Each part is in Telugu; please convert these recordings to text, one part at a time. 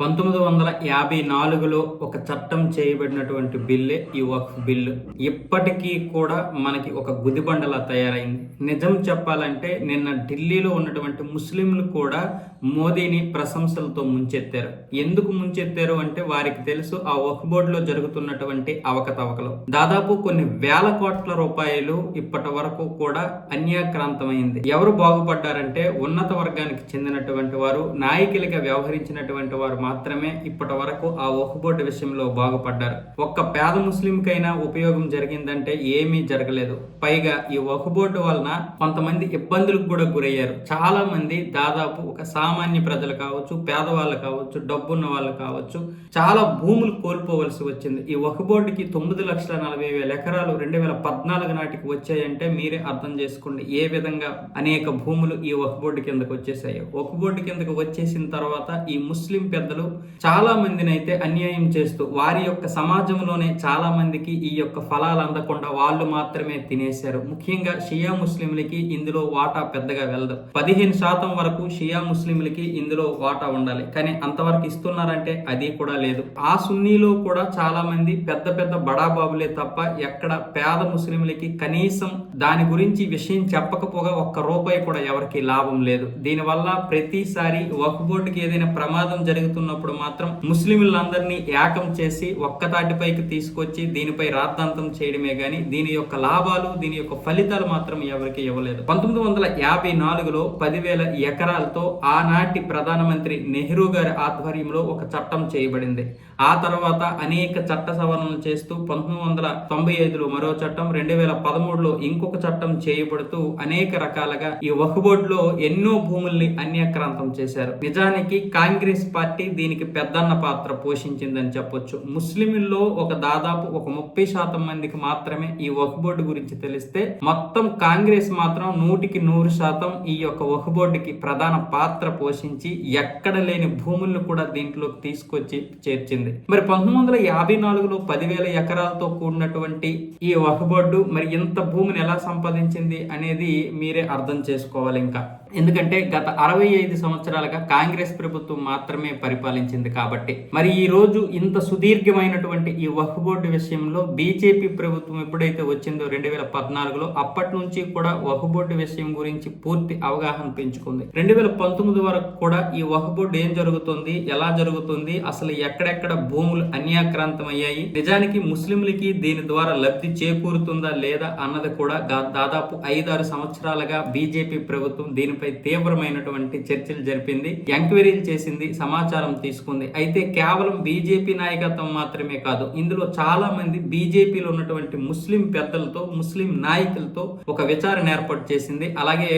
పంతొమ్మిది వందల యాభై నాలుగులో ఒక చట్టం చేయబడినటువంటి బిల్లే ఈ వక్ఫ్ బిల్లు ఇప్పటికీ కూడా మనకి ఒక గుదిబండలా తయారైంది. నిజం చెప్పాలంటే నిన్న ఢిల్లీలో ఉన్నటువంటి ముస్లింలు కూడా మోదీని ప్రశంసలతో ముంచెత్తారు. ఎందుకు ముంచెత్తారు అంటే వారికి తెలుసు ఆ వక్ఫ్ బోర్డులో జరుగుతున్నటువంటి అవకతవకలు. దాదాపు కొన్ని వేల కోట్ల రూపాయలు ఇప్పటి వరకు కూడా అన్యాక్రాంతమైంది. ఎవరు బాగుపడ్డారంటే ఉన్నత వర్గానికి చెందినటువంటి వారు నాయకులుగా వ్యవహరించినటువంటి వారు మాత్రమే ఇప్పటి వరకు ఆ వక్ఫ్ బోర్డు విషయంలో బాగుపడ్డారు. ఒక్క పేద ముస్లింకైనా ఉపయోగం జరిగిందంటే ఏమీ జరగలేదు. పైగా ఈ వక్ఫ్ బోర్డు వలన కొంతమంది ఇబ్బందులకు కూడా గురయ్యారు. చాలా మంది దాదాపు ఒక సామాన్య ప్రజలు కావచ్చు పేదవాళ్ళు కావచ్చు డబ్బున్న వాళ్ళు కావచ్చు చాలా భూములు కోల్పోవలసి వచ్చింది. ఈ వక్ఫ్ బోర్డుకి తొమ్మిది లక్షల నలభై వేల ఎకరాలు రెండు వేల పద్నాలుగు నాటికి వచ్చాయంటే మీరే అర్థం చేసుకోండి. ఏ విధంగా అనేక భూములు ఈ వక్ఫ్ బోర్డు కిందకు వచ్చేసాయి వక్ఫ్ బోర్డు కిందకు వచ్చేసిన తర్వాత ఈ ముస్లిం పెద్దలు చాలా మందిని అయితే అన్యాయం చేస్తూ వారి యొక్క సమాజంలోనే చాలా మందికి ఈ యొక్క ఫలాలు అందకుండా వాళ్ళు మాత్రమే తినేశారు. ముఖ్యంగా షియా ముస్లింలకి ఇందులో వాటా పెద్దగా వెళ్ళదు. పదిహేను శాతం వరకు షియా ముస్లింలకి ఇందులో వాటా ఉండాలి. కానీ అంతవరకు ఇస్తున్నారంటే అది కూడా లేదు. ఆ సున్నీలో కూడా చాలా మంది పెద్ద పెద్ద బడాబాబులే తప్ప ఎక్కడ పేద ముస్లింలకి కనీసం దాని గురించి విషయం చెప్పకపోగా ఒక్క రూపాయి కూడా ఎవరికి లాభం లేదు. దీనివల్ల ప్రతిసారి వక్ఫ్ బోర్డుకి ఏదైనా ప్రమాదం జరుగుతున్నప్పుడు మాత్రం ముస్లింలందరినీ ఏకం చేసి ఒక్కతాటిపైకి తీసుకొచ్చి దీనిపై రాద్ధాంతం చేయడమే గాని దీని యొక్క లాభాలు దీని యొక్క ఫలితాలు మాత్రం ఎవరికి ఇవ్వలేదు. పంతొమ్మిది వందల యాభై నాలుగులో పదివేల ఎకరాలతో ఆనాటి ప్రధానమంత్రి నెహ్రూ గారి ఆధ్వర్యంలో ఒక చట్టం చేయబడింది. ఆ తర్వాత అనేక చట్ట సవరణలు చేస్తూ పంతొమ్మిది వందల తొంభై ఐదులో మరో చట్టం రెండు వేల పదమూడులో ఇంకొక చట్టం చేయబడుతూ అనేక రకాలుగా ఈ వక్ఫ్ ఎన్నో భూముల్ని అన్యాక్రాంతం చేశారు. నిజానికి కాంగ్రెస్ పార్టీ దీనికి పెద్దన్న పాత్ర పోషించిందని చెప్పొచ్చు. ముస్లింల్లో ఒక దాదాపు ఒక ముప్పై శాతం మందికి మాత్రమే ఈ వక్ఫ్ బోర్డు గురించి తెలిస్తే మొత్తం కాంగ్రెస్ మాత్రం నూటికి నూరు శాతం ఈ యొక్క వక్ఫ్ బోర్డుకి ప్రధాన పాత్ర పోషించి ఎక్కడ లేని భూములను కూడా దీంట్లోకి తీసుకొచ్చి చేర్చింది. మరి పంతొమ్మిది వందల యాభై నాలుగులో పదివేల ఎకరాలతో కూడినటువంటి ఈ వక్ఫ్ బోర్డు మరి ఇంత భూమిని ఎలా సంపాదించింది అనేది మీరే అర్థం చేసుకోవాలి ఇంకా. ఎందుకంటే గత అరవై ఐదు సంవత్సరాలుగా కాంగ్రెస్ ప్రభుత్వం మాత్రమే పరిపాలించింది కాబట్టి. మరి ఈ రోజు ఇంత సుదీర్ఘమైనటువంటి ఈ వక్ఫ్ బోర్డు విషయంలో బీజేపీ ప్రభుత్వం ఎప్పుడైతే వచ్చిందో రెండు వేల పద్నాలుగులో అప్పటి నుంచి కూడా వక్ఫ్ బోర్డు విషయం గురించి పూర్తి అవగాహన పెంచుకుంది. రెండు వేల పంతొమ్మిది వరకు కూడా ఈ వక్ఫ్ బోర్డు ఏం జరుగుతుంది ఎలా జరుగుతుంది అసలు ఎక్కడెక్కడ భూములు అన్యాక్రాంతం అయ్యాయి నిజానికి ముస్లింలకి దీని ద్వారా లబ్ధి చేకూరుతుందా లేదా అన్నది కూడా దాదాపు ఐదారు సంవత్సరాలుగా బీజేపీ ప్రభుత్వం దీనిపై తీవ్రమైనటువంటి చర్చలు జరిపింది ఎంక్వైరీలు చేసింది సమాచారం తీసుకుంది. అయితే కేవలం బీజేపీ నాయకత్వం మాత్రమే కాదు ఇందులో చాలా మంది బీజేపీలో ఉన్నటువంటి ముస్లిం పెద్దలతో ముస్లిం నాయకులతో ఒక విచారణ ఏర్పాటు చేసింది. అలాగే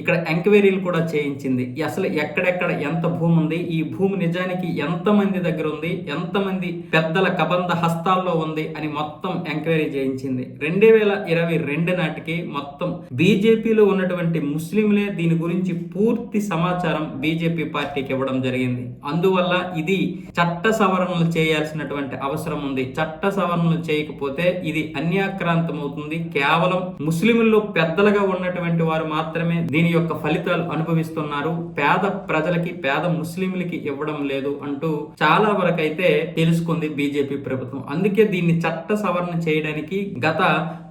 ఇక్కడ ఎంక్వైరీలు కూడా చేయించింది. అసలు ఎక్కడెక్కడ ఎంత భూమి ఉంది? ఈ భూమి నిజానికి ఎంత మంది దగ్గర ఉంది? ఎంతమంది పెద్దల కబంధ హస్తాల్లో ఉంది అని మొత్తం ఎంక్వైరీ చేయించింది. రెండు వేల ఇరవై రెండు నాటికి మొత్తం బీజేపీలో ఉన్నటువంటి ముస్లింలే దీని గురించి పూర్తి సమాచారం బీజేపీ పార్టీకి ఇవ్వడం జరిగింది. అందువల్ల ఇది చట్ట సవరణలు చేయాల్సినటువంటి అవసరం ఉంది. చట్ట సవరణలు చేయకపోతే ఇది అన్యాక్రాంతం అవుతుంది కేవలం ముస్లింల్లో పెద్దలుగా ఉన్నటువంటి వారు మాత్రమే దీని యొక్క ఫలితాలు అనుభవిస్తున్నారు. పేద ప్రజలకి పేద ముస్లింలకి ఇవ్వడం లేదు అంటూ చాలా వరకు అయితే తెలుసుకుంది బీజేపీ ప్రభుత్వం. అందుకే దీన్ని చట్ట సవరణ చేయడానికి గత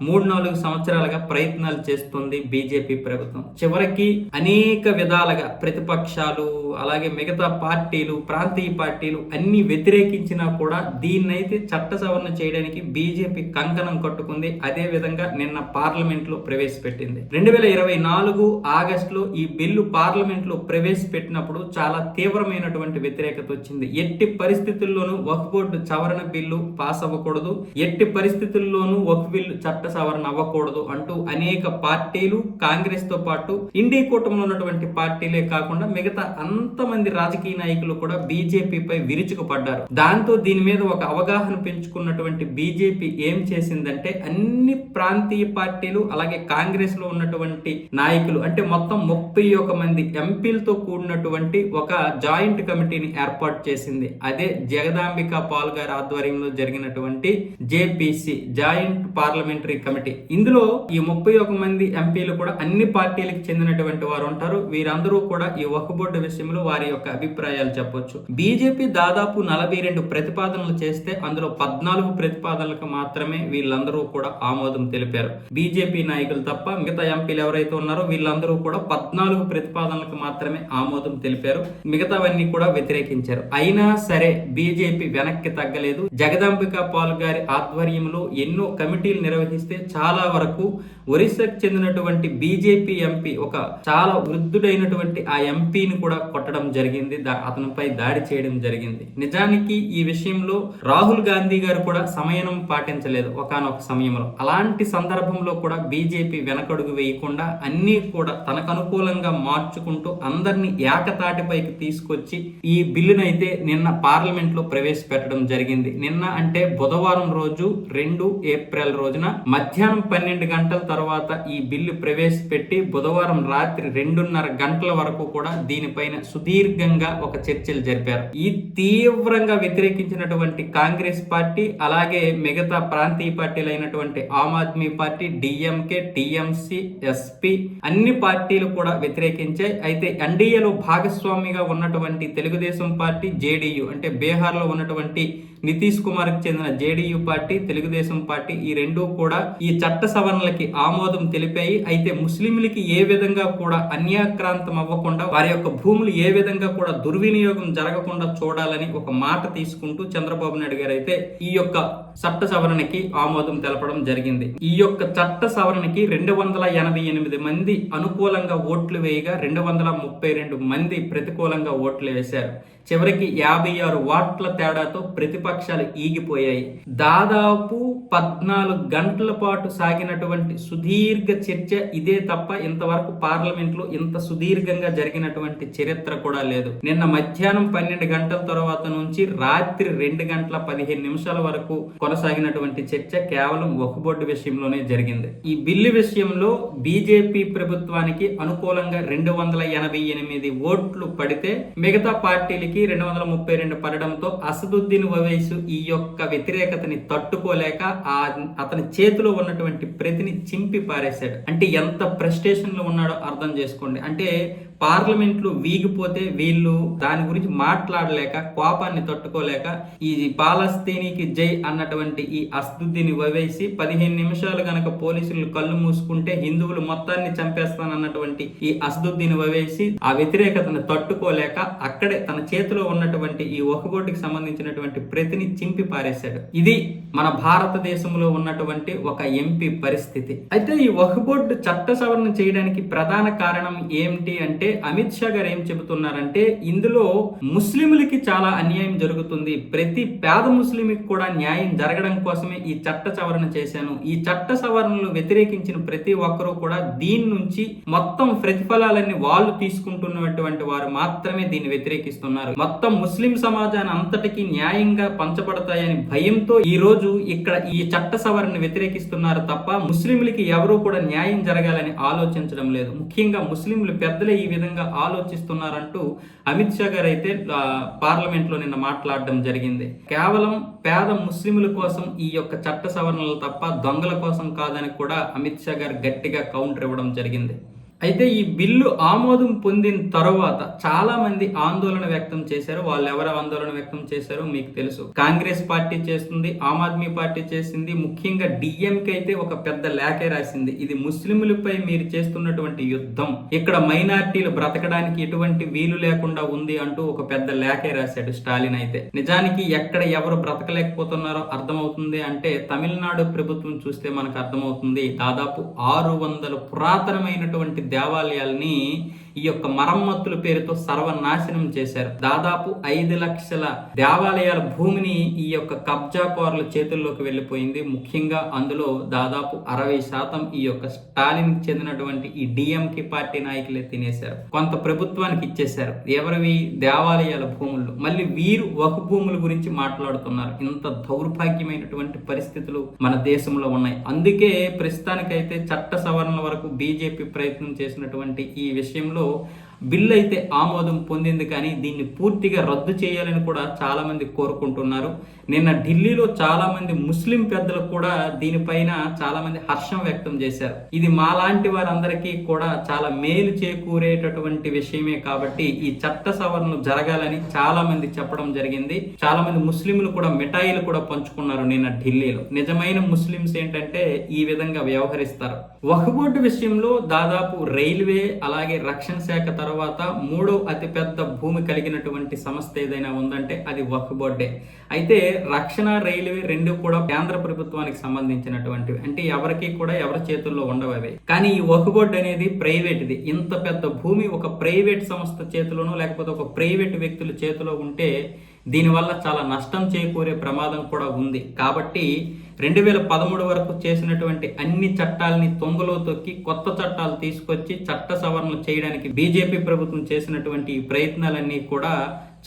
మూడు నాలుగు సంవత్సరాలుగా ప్రయత్నాలు చేస్తుంది బీజేపీ ప్రభుత్వం. చివరికి అనేక విధాలుగా ప్రతిపక్షాలు అలాగే మిగతా పార్టీలు ప్రాంతీయ పార్టీలు అన్ని వ్యతిరేకించినా కూడా దీన్నైతే చట్ట సవరణ చేయడానికి బీజేపీ కంకణం కట్టుకుంది. అదే విధంగా నిన్న పార్లమెంట్లో ప్రవేశపెట్టింది. రెండు వేల ఇరవై నాలుగు ఆగస్టులో ఈ బిల్లు పార్లమెంట్లో ప్రవేశపెట్టినప్పుడు చాలా తీవ్రమైనటువంటి వ్యతిరేకత వచ్చింది. ఎట్టి పరిస్థితుల్లోనూ వక్ఫ్ బోర్డు సవరణ బిల్లు పాస్ అవ్వకూడదు. ఎట్టి పరిస్థితుల్లోనూ వక్ఫ్ బిల్లు చట్ట సవరణ అవ్వకూడదు అంటూ అనేక పార్టీలు కాంగ్రెస్తో పాటు ఇండి కూటమిలో ఉన్నటువంటి పార్టీలే కాకుండా మిగతా అంతమంది రాజకీయ నాయకులు కూడా బీజేపీపై విరుచుకుపడ్డారు. దాంతో దీని మీద ఒక అవగాహన పెంచుకున్నటువంటి బీజేపీ ఏం చేసిందంటే అన్ని ప్రాంతీయ పార్టీలు అలాగే కాంగ్రెస్లో ఉన్నటువంటి నాయకులు అంటే మొత్తం ముప్పై ఒక మంది ఎంపీలతో కూడినటువంటి ఒక జాయింట్ కమిటీని ఏర్పాటు చేసింది. అదే జగదాంబిక పాల్ గారి ఆధ్వర్యంలో జరిగినటువంటి జేపీసీ జాయింట్ పార్లమెంటరీ కమిటీ. ఇందులో ఈ ముప్పై ఒక మంది ఎంపీలు కూడా అన్ని పార్టీలకు చెందినటువంటి వారు ఉంటారు. వీరందరూ కూడా ఈ వక్ఫ్ బోర్డు విషయంలో వారి యొక్క అభిప్రాయాలు చెప్పవచ్చు చెప్పవచ్చు బీజేపీ దాదాపు నలభై రెండు ప్రతిపాదనలు చేస్తే అందులో పద్నాలుగు ప్రతిపాదనలకు మాత్రమే వీళ్ళందరూ కూడా ఆమోదం తెలిపారు. బీజేపీ నాయకులు తప్ప మిగతా ఎంపీలు ఎవరైతే ఉన్నారో వీళ్ళందరూ కూడా పద్నాలుగు ప్రతిపాదనలకు మాత్రమే ఆమోదం తెలిపారు. మిగతావన్నీ కూడా వ్యతిరేకించారు. అయినా సరే బీజేపీ వెనక్కి తగ్గలేదు. జగదాంబిక పాల్ గారి ఆధ్వర్యంలో ఎన్నో కమిటీలు నిర్వహిస్తే చాలా వరకు ఒరిస్సాకు చెందినటువంటి బీజేపీ ఎంపీ ఒక చాలా వృద్ధుడైనటువంటి ఆ ఎంపీని కూడా కొట్టడం జరిగింది. అతనిపై దాడి చేయడం జరిగింది. నిజానికి ఈ విషయంలో రాహుల్ గాంధీ గారు కూడా సమయనం పాటించలేదు ఒకానొక సమయంలో. అలాంటి సందర్భంలో కూడా బీజేపీ వెనకడుగు వేయకుండా అన్నీ కూడా తనకు అనుకూలంగా మార్చుకుంటూ అందరినీ ఏకతాటిపైకి తీసుకొచ్చి ఈ బిల్లునైతే నిన్న పార్లమెంట్లో ప్రవేశపెట్టడం జరిగింది. నిన్న అంటే బుధవారం రోజు రెండు ఏప్రిల్ రోజున మధ్యాహ్నం పన్నెండు గంటల తర్వాత ఈ బిల్లు ప్రవేశపెట్టి బుధవారం రాత్రి రెండున్నర గంటల వరకు కూడా దీనిపైన సుదీర్ఘంగా ఒక చర్చలు జరిపారు. ఈ తీవ్రంగా వ్యతిరేకించినటువంటి కాంగ్రెస్ పార్టీ అలాగే మిగతా ప్రాంతీయ పార్టీలు అయినటువంటి Aam Aadmi Party DMK TMC SP అన్ని పార్టీలు కూడా వ్యతిరేకించాయి. అయితే ఎన్డీఏలో భాగస్వామిగా ఉన్నటువంటి తెలుగుదేశం పార్టీ జేడీయూ అంటే బీహార్లో ఉన్నటువంటి నితీష్ కుమార్కి చెందిన జేడీయూ పార్టీ తెలుగుదేశం పార్టీ ఈ రెండు కూడా ఈ చట్ట సవరణలకి ఆమోదం తెలిపాయి. అయితే ముస్లింలకి ఏ విధంగా కూడా అన్యాక్రాంతం అవ్వకుండా వారి యొక్క భూములు ఏ విధంగా కూడా దుర్వినియోగం జరగకుండా చూడాలని ఒక మాట తీసుకుంటూ చంద్రబాబు నాయుడు గారు అయితే ఈ యొక్క చట్ట సవరణకి ఆమోదం తెలపడం జరిగింది. ఈ యొక్క చట్ట సవరణకి రెండు వందల ఎనభై ఎనిమిది మంది అనుకూలంగా ఓట్లు వేయగా రెండు వందల ముప్పై రెండు మంది ప్రతికూలంగా ఓట్లు వేశారు. చివరికి యాభై ఆరు వాట్ల తేడాతో ప్రతిపక్షాలు ఈగిపోయాయి. దాదాపు పద్నాలుగు గంటల పాటు సాగినటువంటి సుదీర్ఘ చర్చ ఇదే తప్ప ఇంతవరకు పార్లమెంట్లో ఇంత సుదీర్ఘంగా జరిగినటువంటి చరిత్ర కూడా లేదు. నిన్న మధ్యాహ్నం పన్నెండు గంటల తర్వాత నుంచి రాత్రి రెండు గంటల పదిహేను నిమిషాల వరకు కొనసాగినటువంటి చర్చ కేవలం ఒక బోర్డు విషయంలోనే జరిగింది. ఈ బిల్లు విషయంలో బీజేపీ ప్రభుత్వానికి అనుకూలంగా రెండు వందల ఎనభై ఎనిమిది ఓట్లు పడితే మిగతా పార్టీలకి రెండు వందల ముప్పై రెండు పడడంతో అసదుద్దీన్ ఓవైసు ఈ యొక్క వ్యతిరేకతని తట్టుకోలేక ఆ అతని చేతిలో ఉన్నటువంటి ప్రతిని చింపి పారేశాడు. అంటే ఎంత ప్రెస్టేషన్లో ఉన్నాడో అర్థం చేసుకోండి. అంటే పార్లమెంట్లో వీగిపోతే వీళ్ళు దాని గురించి మాట్లాడలేక కోపాన్ని తట్టుకోలేక ఈ పాలస్తీనికి జై అన్నటువంటి ఈ అస్దుద్దీని వవేసి పదిహేను నిమిషాలు గనక పోలీసులు కళ్ళు మూసుకుంటే హిందువులు మొత్తాన్ని చంపేస్తానన్నటువంటి ఈ అస్దుద్దీన్ వవేసి ఆ వ్యతిరేకతను తట్టుకోలేక అక్కడే తన చేతిలో ఉన్నటువంటి ఈ ఒకబోటికి సంబంధించినటువంటి ప్రతిని చింపి పారేశాడు. ఇది మన భారతదేశంలో ఉన్నటువంటి ఒక ఎంపీ పరిస్థితి. అయితే ఈ వహబోర్డు చట్ట సవరణ చేయడానికి ప్రధాన కారణం ఏమిటి అంటే అమిత్ షా గారు ఏం చెబుతున్నారంటే ఇందులో ముస్లింలకి చాలా అన్యాయం జరుగుతుంది. ప్రతి పేద ముస్లింకి కూడా న్యాయం జరగడం కోసమే ఈ చట్ట సవరణ చేశాను. ఈ చట్ట సవరణలు వ్యతిరేకించిన ప్రతి ఒక్కరూ కూడా దీని నుంచి మొత్తం ప్రతిఫలాలన్నీ వాళ్ళు తీసుకుంటున్నటువంటి వారు మాత్రమే దీన్ని వ్యతిరేకిస్తున్నారు. మొత్తం ముస్లిం సమాజాన్ని అంతటికి న్యాయంగా పంచబడతాయని భయంతో ఈ రోజు ఇక్కడ ఈ చట్ట సవరణ వ్యతిరేకిస్తున్నారు తప్ప ముస్లింలకి ఎవరూ కూడా న్యాయం జరగాలని ఆలోచించడం లేదు. ముఖ్యంగా ముస్లింలు పెద్దలే ఈ విధంగా ఆలోచిస్తున్నారంటూ అమిత్ షా గారు అయితే పార్లమెంట్లో నిన్న మాట్లాడడం జరిగింది. కేవలం పేద ముస్లింల కోసం ఈ యొక్క చట్ట సవరణలు తప్ప దొంగల కోసం కాదని కూడా అమిత్ షా గారు గట్టిగా కౌంటర్ ఇవ్వడం జరిగింది. అయితే ఈ బిల్లు ఆమోదం పొందిన తర్వాత చాలా మంది ఆందోళన వ్యక్తం చేశారు. వాళ్ళు ఎవరు ఆందోళన వ్యక్తం చేశారో మీకు తెలుసు. కాంగ్రెస్ పార్టీ చేస్తుంది ఆమ్ ఆద్మీ పార్టీ చేసింది. ముఖ్యంగా డిఎంకే అయితే ఒక పెద్ద లేఖే రాసింది. ఇది ముస్లింలపై మీరు చేస్తున్నటువంటి యుద్ధం. ఇక్కడ మైనార్టీలు బ్రతకడానికి ఎటువంటి వీలు లేకుండా ఉంది అంటూ ఒక పెద్ద లేఖే రాశాడు స్టాలిన్ అయితే. నిజానికి ఎక్కడ ఎవరు బ్రతకలేకపోతున్నారో అర్థమవుతుంది అంటే తమిళనాడు ప్రభుత్వం చూస్తే మనకు అర్థమవుతుంది. దాదాపు ఆరు వందల పురాతనమైనటువంటి దేవాలయాల్ని ఈ యొక్క మరమ్మతుల పేరుతో సర్వనాశనం చేశారు. దాదాపు ఐదు లక్షల దేవాలయాల భూమిని ఈ యొక్క కబ్జాకోరుల చేతుల్లోకి వెళ్ళిపోయింది. ముఖ్యంగా అందులో దాదాపు అరవై శాతం ఈ యొక్క స్టాలిన్ చెందినటువంటి ఈ డిఎంకే పార్టీ నాయకులే తినేశారు. కొంత ప్రభుత్వానికి ఇచ్చేశారు. ఎవరివి? దేవాలయాల భూములు. మళ్ళీ వీరు ఒక భూముల గురించి మాట్లాడుతున్నారు. ఇంత దౌర్భాగ్యమైనటువంటి పరిస్థితులు మన దేశంలో ఉన్నాయి. అందుకే ప్రస్తుతానికైతే చట్ట సవరణ వరకు బీజేపీ ప్రయత్నం చేసినటువంటి ఈ విషయంలో yo బిల్లు అయితే ఆమోదం పొందింది కానీ దీన్ని పూర్తిగా రద్దు చేయాలని కూడా చాలామంది కోరుకుంటున్నారు. నిన్న ఢిల్లీలో చాలామంది ముస్లిం పెద్దలు కూడా దీనిపైన చాలామంది హర్షం వ్యక్తం చేశారు. ఇది మాలాంటి వారందరికీ కూడా చాలా మేలు చేకూరేటటువంటి విషయమే కాబట్టి ఈ చట్ట సవరణలు జరగాలని చాలా మంది చెప్పడం జరిగింది. చాలా మంది ముస్లింలు కూడా మిఠాయిలు కూడా పంచుకున్నారు నిన్న ఢిల్లీలో. నిజమైన ముస్లింస్ ఏంటంటే ఈ విధంగా వ్యవహరిస్తారు. వక్బోర్డు విషయంలో దాదాపు రైల్వే అలాగే రక్షణ శాఖ తర్వాత మూడో అతిపెద్ద భూమి కలిగినటువంటి సంస్థ ఏదైనా ఉందంటే అది వక్ఫ్ బోర్డే. అయితే రక్షణ రైల్వే రెండు కూడా కేంద్ర ప్రభుత్వానికి సంబంధించినటువంటివి. అంటే ఎవరికి కూడా ఎవరి చేతుల్లో ఉండవు అవి. కానీ ఈ వక్ఫ్ బోర్డు అనేది ప్రైవేట్ది. ఇంత పెద్ద భూమి ఒక ప్రైవేట్ సంస్థ చేతిలోనో లేకపోతే ఒక ప్రైవేట్ వ్యక్తుల చేతిలో ఉంటే దీనివల్ల చాలా నష్టం చేకూరే ప్రమాదం కూడా ఉంది. కాబట్టి రెండు వేల పదమూడు వరకు చేసినటువంటి అన్ని చట్టాలని తొంగలో తొక్కి కొత్త చట్టాలు తీసుకొచ్చి చట్ట సవరణలు చేయడానికి బీజేపీ ప్రభుత్వం చేసినటువంటి ఈ ప్రయత్నాలన్నీ కూడా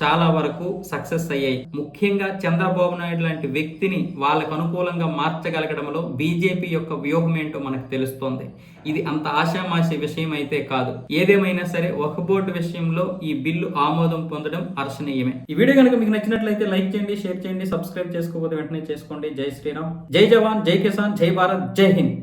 చాలా వరకు సక్సెస్ అయ్యాయి. ముఖ్యంగా చంద్రబాబు నాయుడు లాంటి వ్యక్తిని వాళ్ళకు అనుకూలంగా మార్చగలగడంలో బీజేపీ యొక్క వ్యూహం ఏంటో మనకు తెలుస్తోంది. ఇది అంత ఆశామాషి విషయం అయితే కాదు. ఏదేమైనా సరే ఒక బోర్డు విషయంలో ఈ బిల్లు ఆమోదం పొందడం హర్షణీయమే. ఈ వీడియో కనుక మీకు నచ్చినట్లయితే లైక్ చేయండి షేర్ చేయండి సబ్స్క్రైబ్ చేసుకోకపోతే వెంటనే చేసుకోండి. జై శ్రీరామ్. జై జవాన్ జై కిసాన్ జై భారత్ జై హింద్.